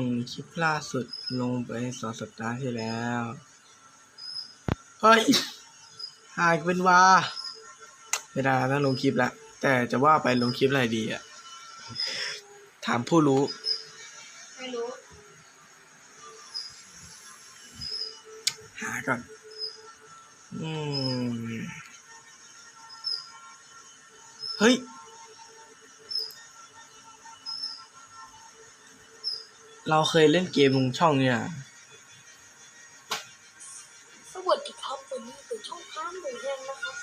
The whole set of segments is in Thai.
มคลิปล่าสุดลงไปสองสัปดาห์ที่แล้วเฮ้ยหายเป็นว่าไม่ได้ต้องลงคลิปละแต่จะว่าไปลงคลิปอะไรดีอะถามผู้รู้ ไม่รู้ หาก่อน อืม เฮ้ย เราเคยเล่นเกมลงช่องเนี่ย สวัสดีครับวันนี้เป็นช่องข้ามหมูแห้งนะครับ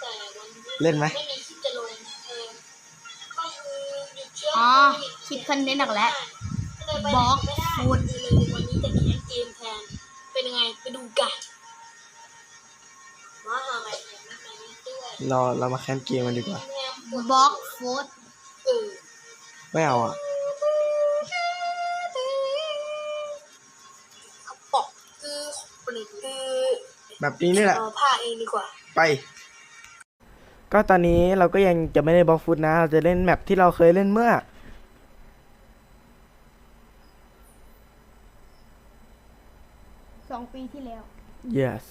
แต่วันนี้เล่นไหม ไม่มีคลิปจะลงเออก็คือหยุดเชื้ออ๋อโวิดคลิปคอนเทนต์หนักแล้ว ก็เลยไปบล็อกไม่ได้ฟูด เลยวันนี้จะแข่งเกมแทน เป็นยังไงไปดูกันมาหาใหม่แข่งนักแข่งด้วยเราเรามาแคสเกมกันดีกว่าแข่งปวดบล็อกฟูดเออไม่เอาอะ แบบนี้นี่แหละเอาผ้าเองดีกว่า ไป ก็ตอนนี้เราก็ยังจะไม่ได้บล็อกฟุตนะ เราจะเล่นแมปที่เราเคยเล่นเมื่อ สองปีที่แล้ว yes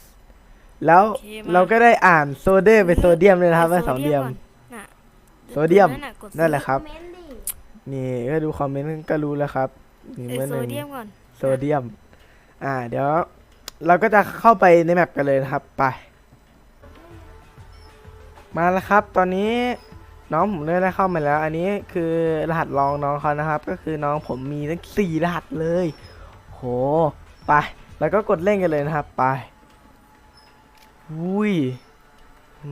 แล้วโอเคมา เราก็ได้อ่านโซเดเป็นโซเดียมเลยนะครับว่าสองเดียมก่อนน่ะโซเดียมน่ะกดนั่นแหละครับ เมนดินี่ก็ดูคอมเมนต์ก็รู้แล้วครับนี่เอ้ยเมื่อหโซนึ่งเดียมก่อนโซเดียม อ่า เดี๋ยว เราก็จะเข้าไปในแมปกันเลยนะครับไป มาแล้วครับ ตอนนี้น้องผมได้เข้ามาแล้ว อันนี้คือรหัสรองน้องเขานะครับ ก็คือน้องผมมีทั้งสี่รหัสเลย โหไปแล้วก็กดเล่นกันเลยนะครับไปอุ้ย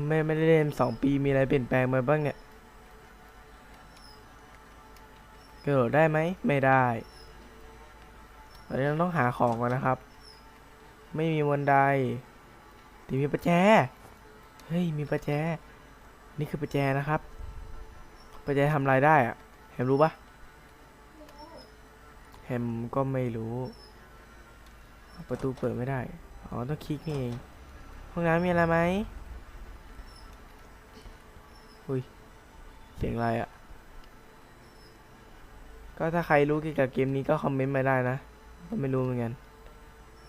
ไม่ไม่ได้เล่นสองปีมีอะไรเปลี่ยนแปลงมาบ้างเนี่ยกระโดดได้ไหมไม่ได้ตอนนี้เราต้องหาของก่อนนะครับ ไม่มีบันไดแต่มีประแจ เฮ้ย มีประแจ นี่คือประแจนะครับ ประแจทำอะไรได้อะแฮมรู้ปะแฮมก็ไม่รู้ ประตูเปิดไม่ได้ อ๋อ ต้องคลิกนี่เอง ห้องน้ำมีอะไรไหมอุ้ย เสียงอะไรอะก็ถ้าใครรู้เกี่ยวกับเกมนี้ก็คอมเมนต์มาได้นะ ก็ไม่รู้เหมือนกัน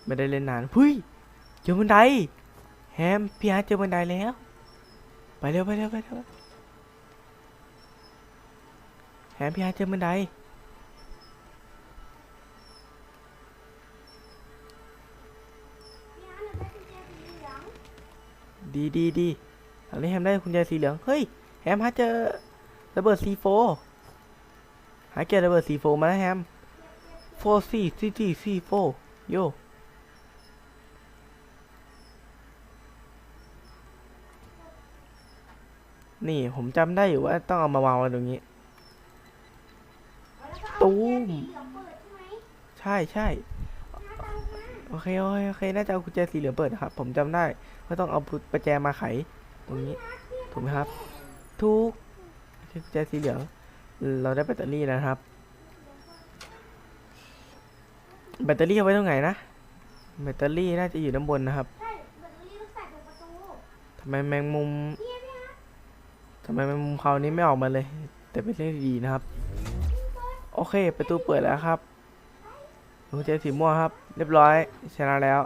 ไม่ได้เล่นนานเฮ้ยเจอบันไดแฮมพี่อาร์ตเจอบันไดแล้ว ไปเร็วไปเร็วไปเร็วแฮมพี่อาร์ตเจอบันไดดีดีดีตอนนี้แฮมได้คุณยายสีเหลือง เฮ้ย แฮมหาเจอระเบิดซีโฟหาเจอระเบิดซีโฟมาแล้วแฮมโฟซีซีจีซีโฟโย นี่ผมจำได้อยู่ว่าต้องเอามาวางไว้ตรงนี้ ตูมใช่ใช่โอเคโอเคโอเคน่าจะเอากุญแจสีเหลืองเปิดนะครับ ผมจำได้ว่าต้องเอาประแจมาไขตรงนี้ถูกไหมครับถูกโอเคกุญแจสีเหลืองเราได้แบตเตอรี่แล้วนะครับ แบตเตอรี่เอาไว้ตรงไหนนะแบตเตอรี่น่าจะอยู่ด้านบนนะครับทำไมแมงมุม ทำไมแมงมุมคราวนี้ไม่ออกมาเลย แต่เป็นเรื่องดีนะครับ โอเคประตูเปิดแล้วครับกุญแจสีม่วงครับ เรียบร้อยชนะแล้ว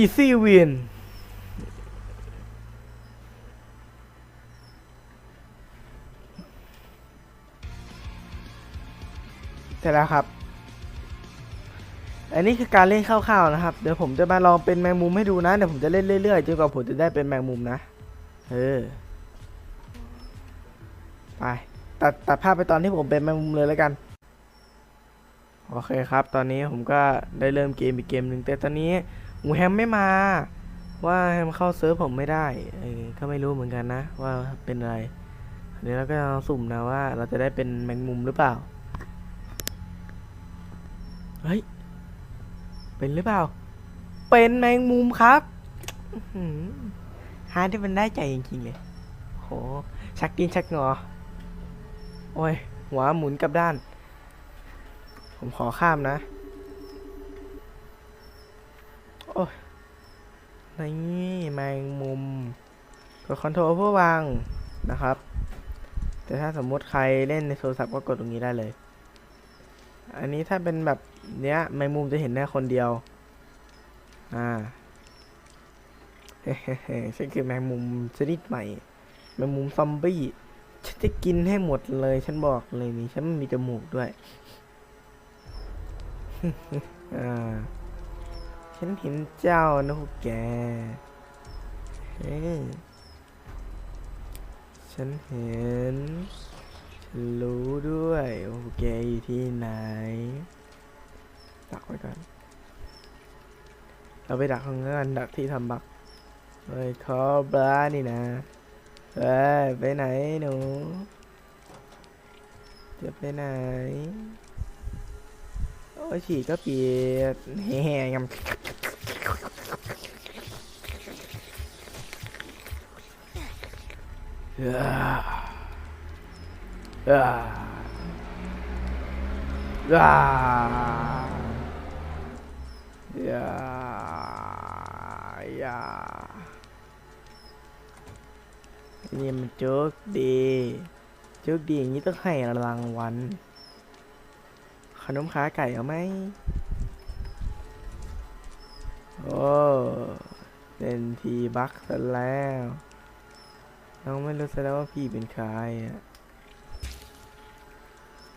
easy win เสร็จแล้วครับ อันนี้คือการเล่นคร่าวๆนะครับ เดี๋ยวผมจะมาลองเป็นแมงมุมให้ดูนะ เดี๋ยวผมจะเล่นเรื่อยๆจนกว่าผมจะได้เป็นแมงมุมนะ เออ ไป ตัดตัดภาพไปตอนที่ผมเป็นแมงมุมเลยแล้วกัน โอเคครับ ตอนนี้ผมก็ได้เริ่มเกมอีกเกมหนึ่งแต่ตอนนี้หมูแฮมไม่มา ว่าแฮมเข้าเซิร์ฟผมไม่ได้เออก็ไม่รู้เหมือนกันนะ ว่าเป็นอะไรอันนี้เราก็ลองสุ่มนะว่า เราจะได้เป็นแมงมุมหรือเปล่า เฮ้ย เป็นหรือเปล่า เป็นแมงมุมครับ ฮาร์ดที่มันได้ใจจริงๆเลยโหชักดินชักงอ โอ้ย หัวหมุนกลับด้าน ผมขอข้ามนะ โอ้ยนี่แมงมุมกดคอนโทรลเพื่อวางนะครับ แต่ถ้าสมมติใครเล่นในโทรศัพท์ก็กดตรงนี้ได้เลย อันนี้ถ้าเป็นแบบเนี้ยแมงมุมจะเห็นได้คนเดียว อ่า ฉันคือแมงมุมชนิดใหม่ แมงมุมซอมบี้ ฉันจะกินให้หมดเลย ฉันบอกเลยนี่ ฉันไม่มีจมูกด้วยอ่าฉันเห็นเจ้านะพวกแกเฮฉันเห็น ฉันรู้ด้วยว่าพวกแกอยู่ที่ไหน ดักไว้ก่อน เราไปดักข้างนั้นดักที่ทำบัก เฮ้ยคอบลานี่นะเฮ้ยไปไหนหนู จะไปไหน โอ้ยฉี่ก็เปียกแห่งำเอ้อเอ้อเอ้ออย่าอย่า นี่มันโจ๊กดีโจ๊กดีอย่างนี้ต้องให้รางวัลขนมขาไก่เอาไหมโอ้เป็นทีบักซะแล้วน้องไม่รู้ซะแล้วว่าพี่เป็นใครอะ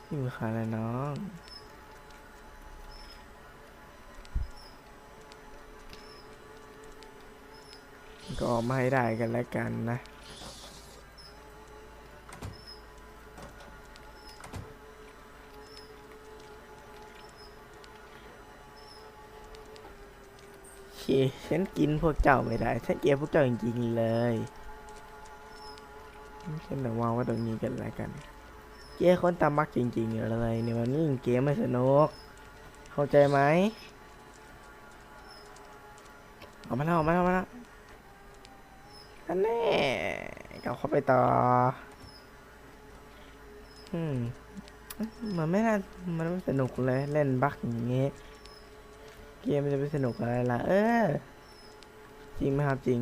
พี่เป็นใครแล้วน้องก็ออกมาให้ได้กันแล้วกันนะ ฉันกินพวกเจ้าไม่ได้ ฉันเกลียดพวกเจ้าจริงๆเลย ฉันจะวางว่าตรงนี้กันแล้วกัน เกลียดคนตามมักจริงๆเลยเนี่ยมันนี่เกมไม่สนุก เข้าใจไหมออกมาแล้วออกมาแล้วออกมาแล้วอันแน่กลับเข้าไปต่อ อืม มันไม่น่า มันไม่สนุกเลยเล่นบักอย่างเงี้ย เกมมันจะไปสนุกอะไรล่ะ เออ จริงไหมครับจริง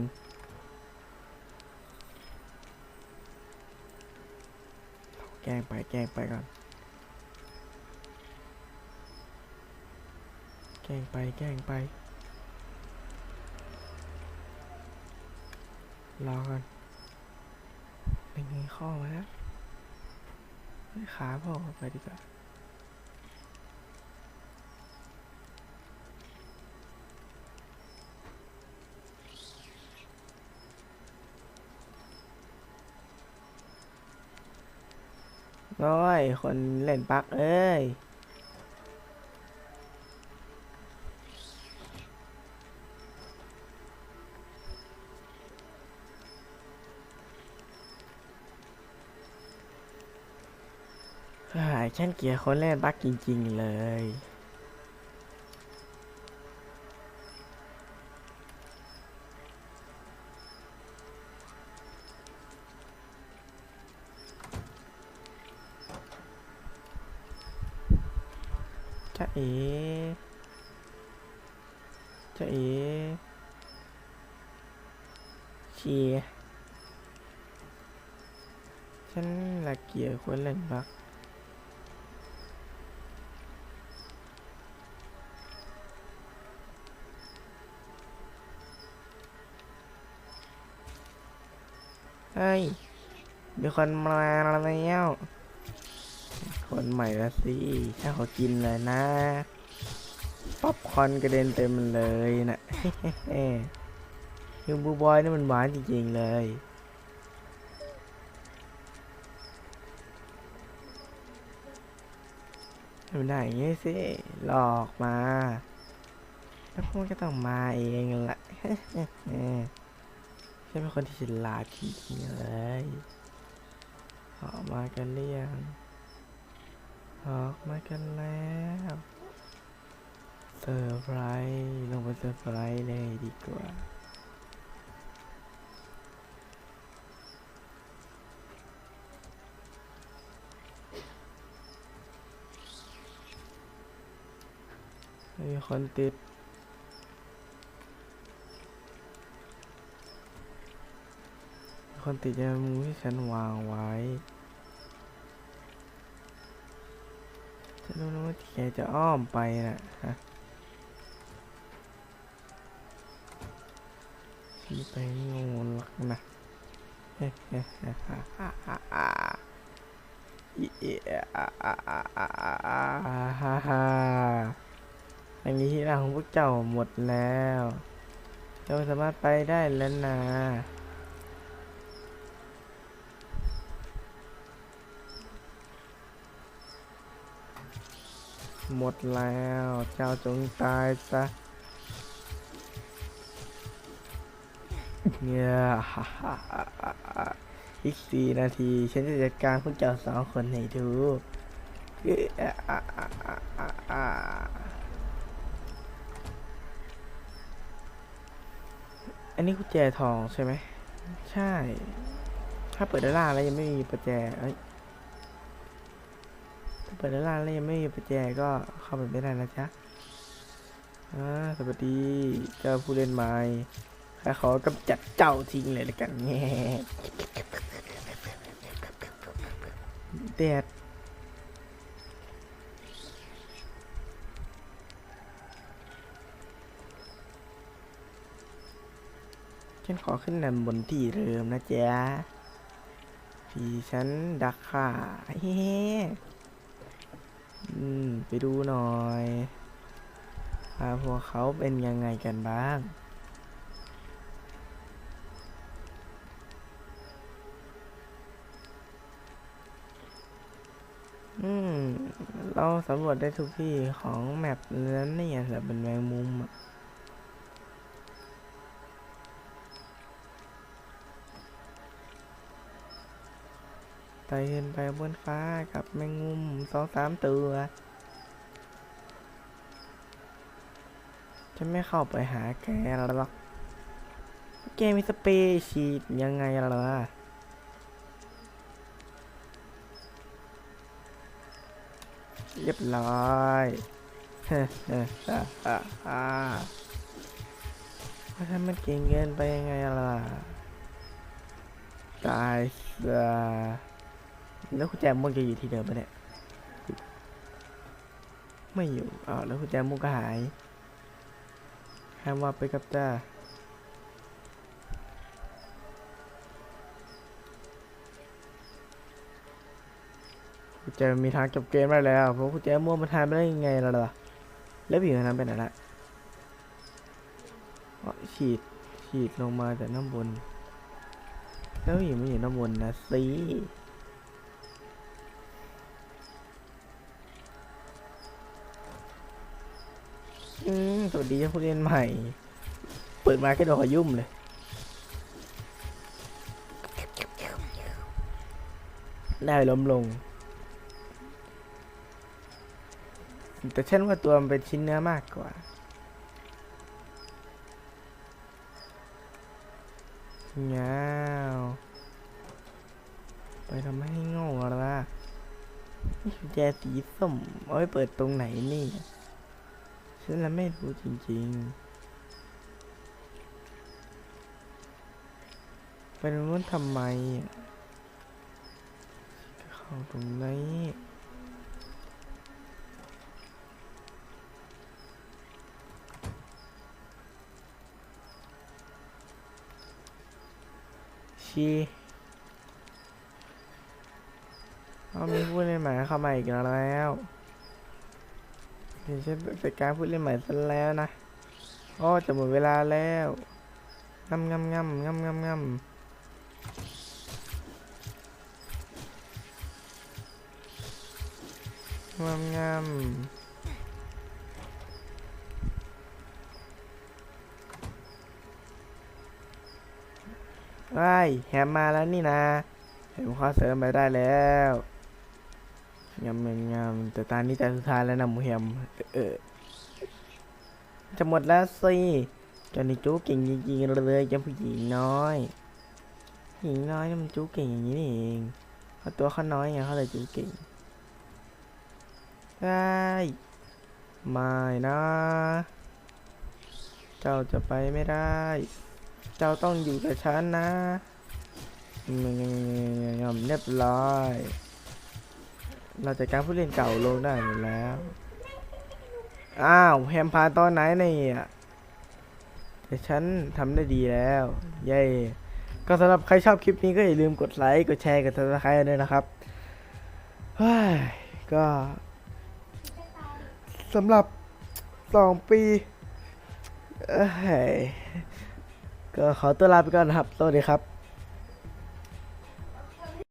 แกล้งไปแกล้งไปก่อน แกล้งไปแกล้งไป รอก่อนเป็นไงข้อมาแล้วเฮ้ยขาพ่อไปดีกว่า โอ้ย คนเล่นปักเอ้ย ฉันเกลียดคนเล่นบักจริง ๆ เลย จะเอ๋จะเอ๋ เชียร์ฉันละเกียจคนเล่นบักเฮ้ย มีคนมาแล้ว คนใหม่ละสิ ถ้าเขากินเลยนะ ป๊อปคอนกระเด็นเต็มเลยนะ คือบูบอยนี่มันหวานจริงๆเลยทำได้อย่างงี้สิหลอกมา แล้วพวกก็ต้องมาเองแหละฉันเป็นคนที่ฉลาดจริงๆเลยออกมากันเรียงออกมากันแล้วเซอร์ไพรส์ลงไปเซอร์ไพรส์เลยดีกว่า มีคนติดมีคนติดยามูที่ฉันวางไว้ฉันนู้นว่าแกจะอ้อมไปนะฮะชี้ไปงูลักนะเฮ้เฮ้เฮ้ฮ่าฮ่าฮ่าฮ่าฮ่าฮ่า อันนี้ที่ร่าของพวกเจ้าหมดแล้วเจ้าสามารถไปได้แล้วนะหมดแล้ว เจ้าจงตายซะเนี่ยอีกสี่นาที ฉันจะจัดการพวกเจ้าสองคนให้ดู อันนี้กุญแจทองใช่ไหม ใช่ ถ้าเปิดด้านล่างแล้วยังไม่มีประแจเอ้ยถ้าเปิดด้านล่างแล้วยังไม่มีประแจก็เข้าไปไม่ได้นะจ๊ะอ่าสวัสดีเจ้าผู้เล่นใหม่ข้าขอกำจัดเจ้าทิ้งเลยละกันแง่แดด ฉันขอขึ้นนำบนที่เดิมนะจ๊ะพี่ฉันดักขาเฮ้อืมไปดูหน่อยว่าพวกเขาเป็นยังไงกันบ้างอืม เราสำรวจได้ทุกที่ของแมปนั้นนี่ยแหละเป็นแมงมุมอะ ไต่ขึ้นไปบนฟ้ากับแมงมุมสองสามตัวจะไม่เข้าไปหาแกหรอกแกมีสเปรย์ฉีดยังไงล่ะเรียบร้อยเฮ้เฮ้ฮ่าฮ่าฮ่าว่าถ้ามันเก่งเกินไปยังไงล่ะ ตายซะ แล้วคุณแจม่วงจะอยู่ที่เดิมปะเนี่ย ไม่อยู่อ้าวแล้วคุณแจม่วงก็หายห้ามว่าไปกับจ้าคุณแจมมีทางจบเกมได้แล้ว เพราะคุณแจม่วงมันทานไปได้ยังไงล่ะล่ะแล้วผีคนนั้นไปไหนละอ๋อฉีดฉีดลงมาจากน้ำบน แล้วผีมันอยู่น้ำบนนะสิ อืมสวัสดีเจ้าผู้เรียนใหม่ เปิดมาแค่โดนขยุ่มเลย ได้ล้มลง แต่ฉันว่าตัวมันเป็นชิ้นเนื้อมากกว่าเงาไปทำให้โง่ละแจสีส้มเอาไว้เปิดตรงไหนนี่ ฉันละไม่รู้จริงๆ ไปตรงนู้นทำไมอะเข้าตรงนี้ชีเอามีผู้เล่นใหม่เข้ามาอีกแล้ว เดี๋ยวฉันจัดการผู้เล่นใหม่ซะแล้วนะโอ้จะหมดเวลาแล้วงำงำงำงำงำงำงำงำไอ้ยแฮมมาแล้วนี่นะเห็นข้อเสริมไปได้แล้ว งำงำงำแต่ตอนนี้แต่สุดท้ายแล้วนะหมูแฮมเออจะหมดแล้วสิจอนนี่จู้เก่งจริงๆเลยเจ้าผู้หญิงน้อยหญิงน้อยนี่มันจู้เก่งอย่างนี้นี่เองเพราะตัวเขาน้อยไงเขาเลยจู้เก่งได้ไม่นะ เจ้าจะไปไม่ได้ เจ้าต้องอยู่กับฉันนะงำเรียบร้อย เราจัดการผู้เล่นเก่าลงได้หมดแล้ว อ้าวแฮมพาตอนไหนเนี่ยแต่ฉันทำได้ดีแล้ว เย้ก็สำหรับใครชอบคลิปนี้ก็อย่าลืมกดไลค์ กดแชร์กดติดตามด้วยนะครับเฮ้ยก็สำหรับสองปีเอ้ยก็ขอตัวลาไปก่อนนะครับ สวัสดีครับ